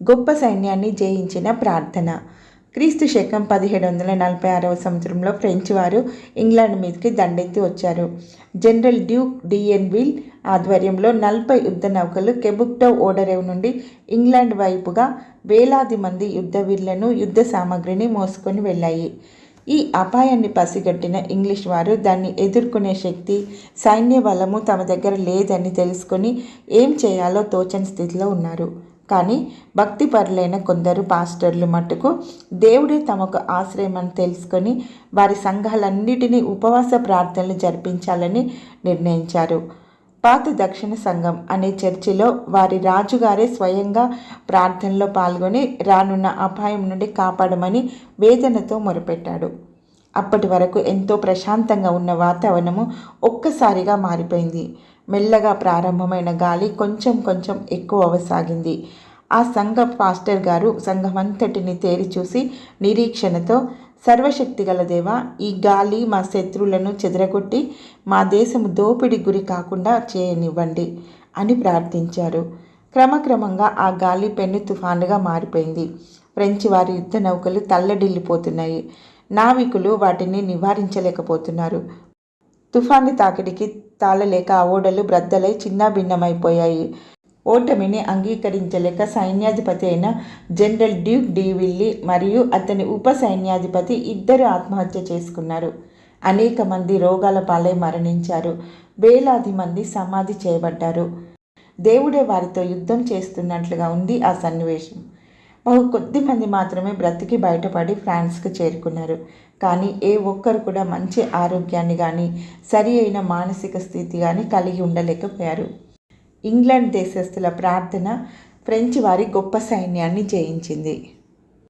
గొప్ప సైన్యాన్ని జయించిన ప్రార్థన. క్రీస్తు శకం పదిహేడు వందల నలభై ఆరవ సంవత్సరంలో ఫ్రెంచ్ వారు ఇంగ్లాండ్ మీదకి దండెత్తి వచ్చారు. జనరల్ డ్యూక్ డిఎన్విల్ ఆధ్వర్యంలో నలభై యుద్ధ నౌకలు కెబుక్టో ఓడరేవు నుండి ఇంగ్లాండ్ వైపుగా వేలాది మంది యుద్ధ వీరులను యుద్ధ సామాగ్రిని మోసుకొని వెళ్ళాయి. ఈ అపాయాన్ని పసిగట్టిన ఇంగ్లీష్ వారు దాన్ని ఎదుర్కొనే శక్తి సైన్య బలము తమ దగ్గర లేదని తెలుసుకొని ఏం చేయాలో తోచని స్థితిలో ఉన్నారు. కానీ భక్తిపరులైన కొందరు పాస్టర్లు మట్టుకు దేవుడే తమకు ఆశ్రయమని తెలుసుకొని వారి సంఘాలన్నిటినీ ఉపవాస ప్రార్థనలు జరిపించాలని నిర్ణయించారు. పాత దక్షిణ సంఘం అనే చర్చిలో వారి రాజుగారే స్వయంగా ప్రార్థనలో పాల్గొని రానున్న అపాయం నుండి కాపాడమని వేదనతో మొరపెట్టాడు. అప్పటి వరకు ఎంతో ప్రశాంతంగా ఉన్న వాతావరణము ఒక్కసారిగా మారిపోయింది. మెల్లగా ప్రారంభమైన గాలి కొంచెం కొంచెం ఎక్కువ అవసాగింది. ఆ సంఘ పాస్టర్ గారు సంఘమంతటిని తేరిచూసి నిరీక్షణతో సర్వశక్తిగల దేవ ఈ గాలి మా శత్రువులను చెదరగొట్టి మా దేశము దోపిడి గురి కాకుండా చేయనివ్వండి అని ప్రార్థించారు. క్రమక్రమంగా ఆ గాలి పెన్ను తుఫానుగా మారిపోయింది. ఫ్రెంచ్ వారి యుద్ధ నౌకలు తల్లడిల్లిపోతున్నాయి. నావికులు వాటిని నివారించలేకపోతున్నారు. తుఫాను తాకిడికి తాళలేక ఆ ఓడలు బ్రద్దలై చిన్నాభిన్నమైపోయాయి. ఓటమిని అంగీకరించలేక సైన్యాధిపతి అయిన జనరల్ డ్యూక్ డివిల్లీ మరియు అతని ఉప సైన్యాధిపతి ఇద్దరు ఆత్మహత్య చేసుకున్నారు. అనేక మంది రోగాల పాలై మరణించారు. వేలాది మంది సమాధి చేయబడ్డారు. దేవుడే వారితో యుద్ధం చేస్తున్నట్లుగా ఉంది ఆ సన్నివేశం. బహు కొద్ది మంది మాత్రమే బ్రతికి బయటపడి ఫ్రాన్స్కు చేరుకున్నారు. కానీ ఏ ఒక్కరు కూడా మంచి ఆరోగ్యాన్ని కానీ సరి అయిన మానసిక స్థితి కానీ కలిగి ఉండలేకపోయారు. ఇంగ్లాండ్ దేశస్థుల ప్రార్థన ఫ్రెంచ్ వారి గొప్ప సైన్యాన్ని జయించింది.